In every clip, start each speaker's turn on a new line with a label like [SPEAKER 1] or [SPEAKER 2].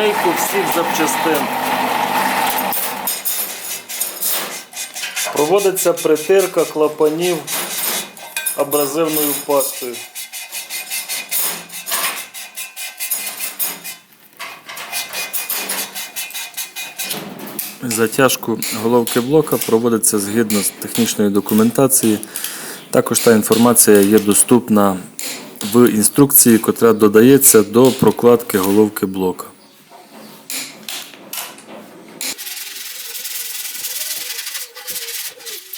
[SPEAKER 1] Мийку всіх запчастин. Проводиться притирка клапанів абразивною пастою. Затяжку головки блока проводиться згідно з технічною документацією. Також та інформація є доступна в інструкції, котра додається до прокладки головки блока.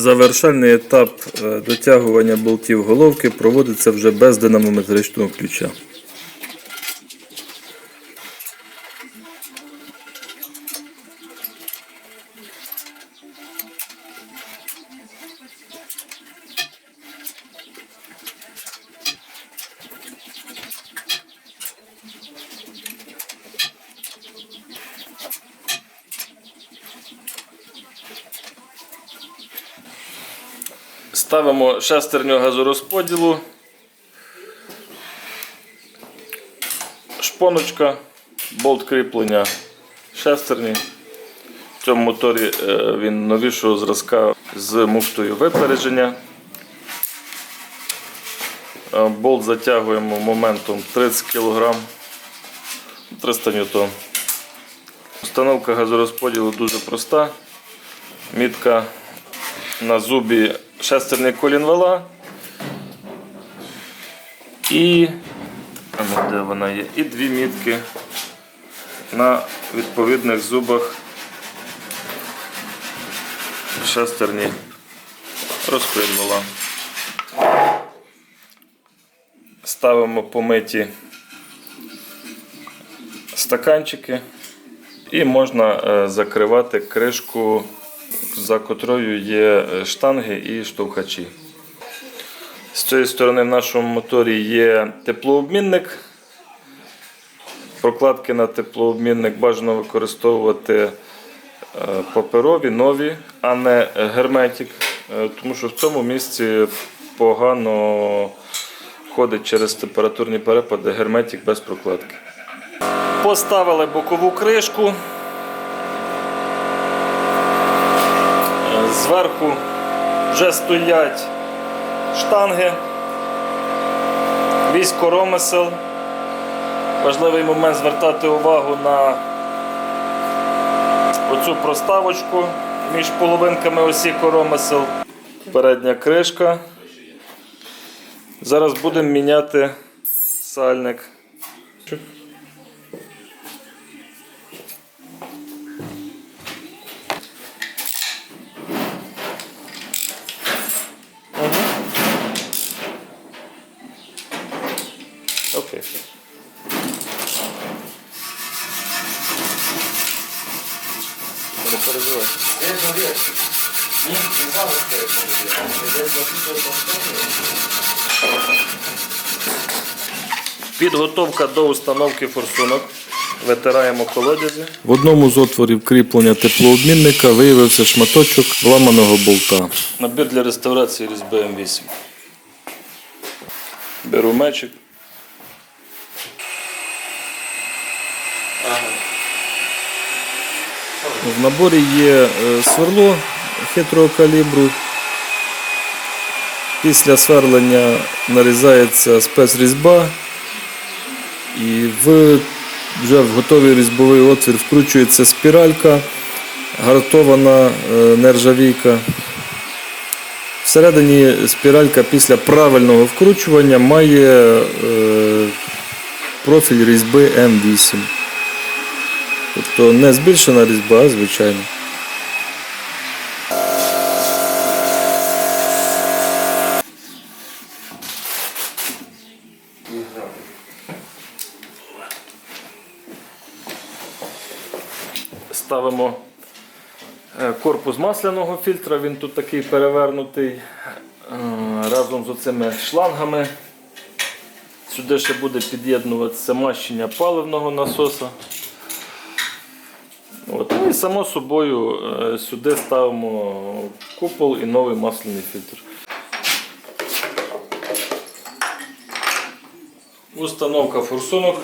[SPEAKER 1] Завершальний етап е, дотягування болтів головки проводиться вже без динамометричного ключа. Ставимо шестерню газорозподілу. Шпоночка, болт кріплення шестерні. В цьому моторі е, він новішого зразка з муфтою випередження. Е, Болт затягуємо моментом 30 кг 300 ньютон. Установка газорозподілу дуже проста. Мітка на зубі шестерний колінвала. І ну, де вона є? І дві мітки на відповідних зубах шестерні розпрямила. Ставимо помиті стаканчики і можна е, закривати кришку за котрою є е, штанги і штовхачі. З цієї сторони в нашому моторі є теплообмінник. Прокладки на теплообмінник бажано використовувати е, паперові, нові, а не герметик, е, тому що в цьому місці погано ходить через температурні перепади герметик без прокладки. Поставили бокову кришку. Зверху вже стоять штанги, вісь коромисел. Важливий момент звертати увагу на оцю проставочку між половинками осі коромисел. Передня кришка. Зараз будемо міняти сальник. Підготовка до установки форсунок. Витираємо колодязі. В одному з отворів кріплення теплообмінника виявився шматочок ламаного болта. Набір для реставрації різьби М8. Беру мечик. В наборі є е, сверло хитрого калібру. Після сверлення нарізається спецрізьба і вже в готовий різьбовий отвір вкручується спіралька, гартована е, нержавійка. Всередині спіралька після правильного вкручування має е, профіль різьби М8. Тобто не збільшена різьба, а звичайна. Ставимо е, корпус масляного фільтра, він тут такий перевернутий е, разом з оцими шлангами. Сюди ще буде під'єднуватися мащення паливного насоса. От. Ну і само собою е, сюди ставимо купол і новий масляний фільтр. Установка форсунок.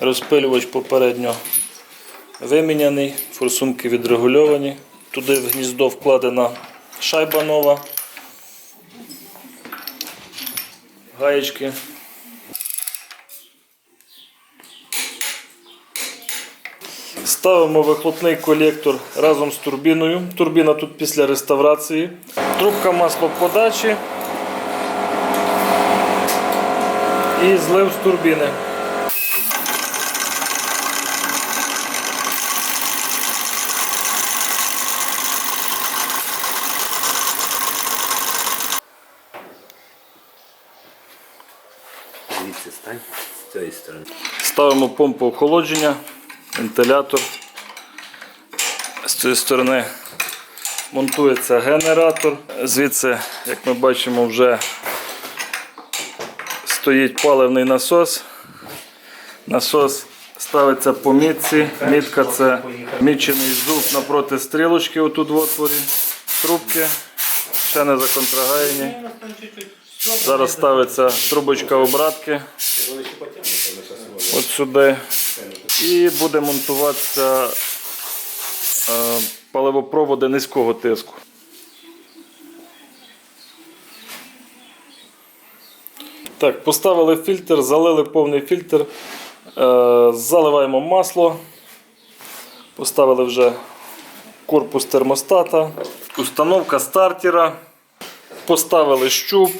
[SPEAKER 1] Розпилювач попередньо виміняний, форсунки відрегульовані. Туди в гніздо вкладена шайба нова, гаєчки. Ставимо вихлопний колектор разом з турбіною. Турбіна тут після реставрації. Трубка маслоподачі і злив з турбіни.
[SPEAKER 2] Звідси стань з цієї сторони.
[SPEAKER 1] Ставимо помпу охолодження, вентилятор. З цієї сторони монтується генератор. Звідси, як ми бачимо, вже стоїть паливний насос. Насос ставиться по мітці. Мітка це мічений зуб напроти стрілочки отут в отворі. Трубки ще не законтрагаєні. Зараз ставиться трубочка обратки. От сюди. І буде монтуватися е, паливопроводи низького тиску. Так, поставили фільтр, залили повний фільтр, е, заливаємо масло, поставили вже корпус термостата, установка стартера, поставили щуп,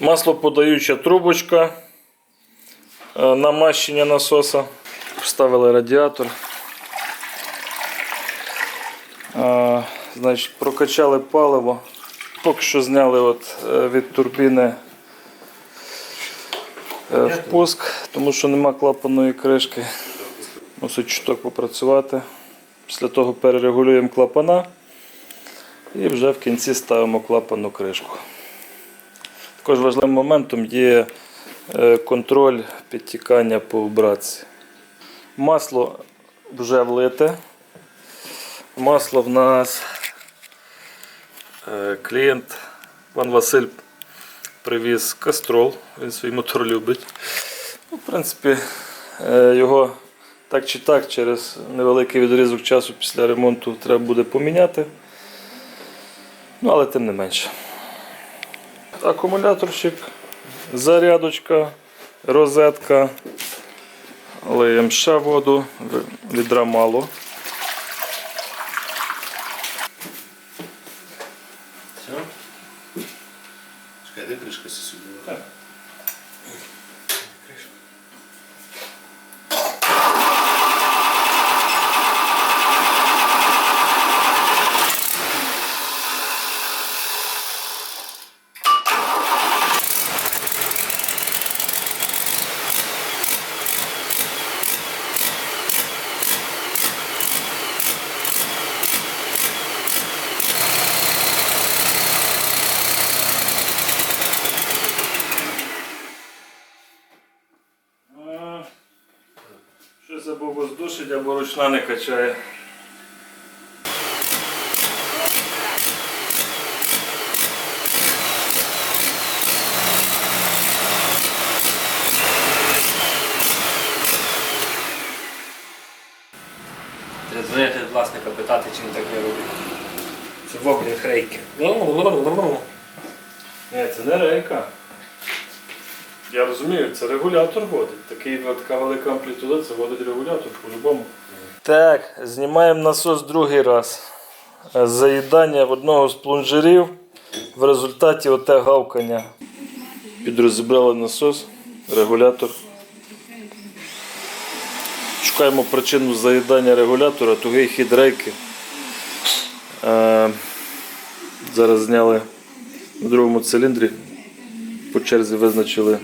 [SPEAKER 1] маслоподаюча трубочка е, намащення насоса, поставили радіатор. Е, Значить, прокачали паливо. Поки що зняли от е, від турбіни впуск, тому що нема клапаної кришки. Мусить чуток попрацювати. Після того перерегулюємо клапана і вже в кінці ставимо клапану кришку. Також важливим моментом є е, контроль підтікання по братці. Масло вже влите. Масло в нас е, клієнт пан Василь привіз кастрол, він свій мотор любить. Ну, в принципі, е, його так чи так через невеликий відрізок часу після ремонту треба буде поміняти. Ну, але тим не менше. Акумуляторчик, зарядочка, розетка. Лиємо ще воду, відра мало.
[SPEAKER 2] Все? Чекай, де кришка сюди?
[SPEAKER 1] Так. Ручна не качає.
[SPEAKER 2] Треба дзвонити власника, питати, чи він так не робить. Це воблі хрейки.
[SPEAKER 1] Ні, це не рейка. Я розумію, це регулятор водить. Такий, така велика амплітуда, це водить регулятор по-любому. Так, знімаємо насос другий раз. Заїдання в одного з плунжерів. В результаті оте гавкання. Підрозібрали насос, регулятор. Шукаємо причину заїдання регулятора, тугий хід рейки. Е, Зараз зняли на другому циліндрі. По черзі визначили.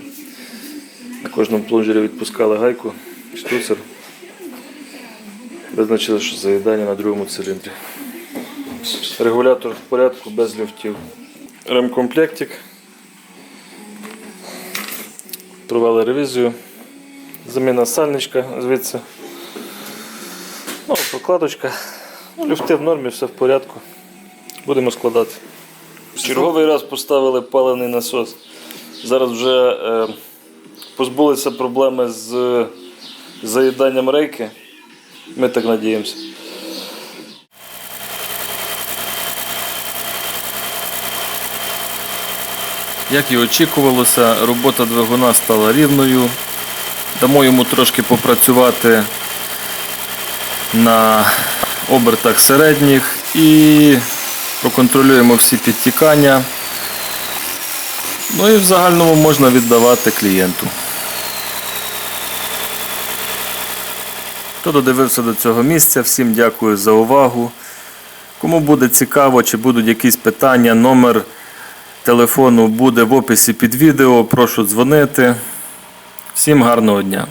[SPEAKER 1] На кожному плунжері відпускали гайку, штуцер. Визначили, що заїдання на другому циліндрі. Регулятор в порядку, без люфтів. Ремкомплектик. Провели ревізію. Заміна сальничка звідси. Ну, прокладочка. Ну, люфти в нормі, все в порядку. Будемо складати. Черговий раз поставили паливний насос. Зараз вже е, позбулися проблеми з заїданням рейки. Ми так надіємося. Як і очікувалося, робота двигуна стала рівною. Дамо йому трошки попрацювати на обертах середніх і проконтролюємо всі підтікання. Ну і в загальному можна віддавати клієнту. Хто додивився до цього місця, всім дякую за увагу. Кому буде цікаво, чи будуть якісь питання, номер телефону буде в описі під відео. Прошу дзвонити. Всім гарного дня!